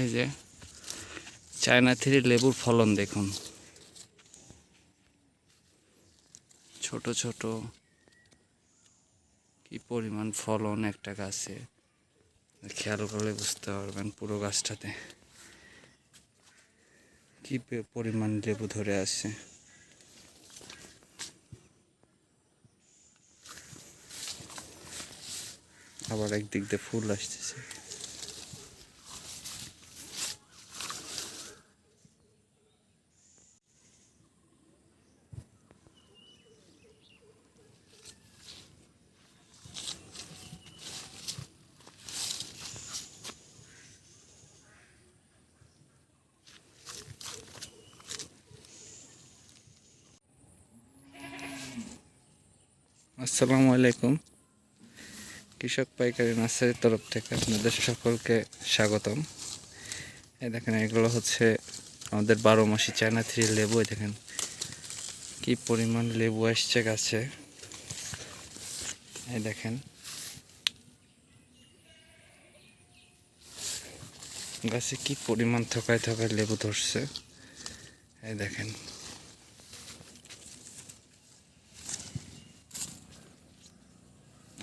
এই যে, China three লেবুর ফলন দেখুন। ছোট ছোট, কি পরিমাণ ফলন একটা গাছে। খেয়াল করলে বুঝতে পারবেন পুরো গাছটাতে। কি পরিমাণ লেবু ধরে আছে। আবার একদিক দিয়ে ফুল আসতেছে। আসসালামু আলাইকুম। কৃষক পাইকারি নার্সারির তরফ থেকে আপনাদের সকলকে স্বাগতম। এই দেখেন, এগুলো হচ্ছে আমাদের বারো মাসি চায়না থ্রি লেবু। দেখেন, কি পরিমাণ লেবু আসছে গাছে। এই দেখেন, গাছে কি পরিমাণ থকায় থকায় লেবু ধরছে। এই দেখেন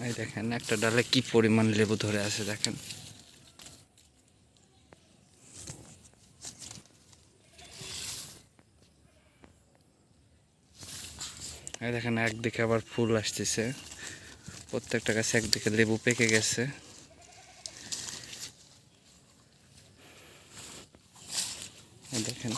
এই দেখেন, একটা ডালে কি পরিমাণ লেবু ধরে আছে দেখেন। এই দেখেন, একদিকে আবার ফুল আসতেছে। প্রত্যেকটা গাছে একদিকে লেবু পেকে গেছে। দেখেন।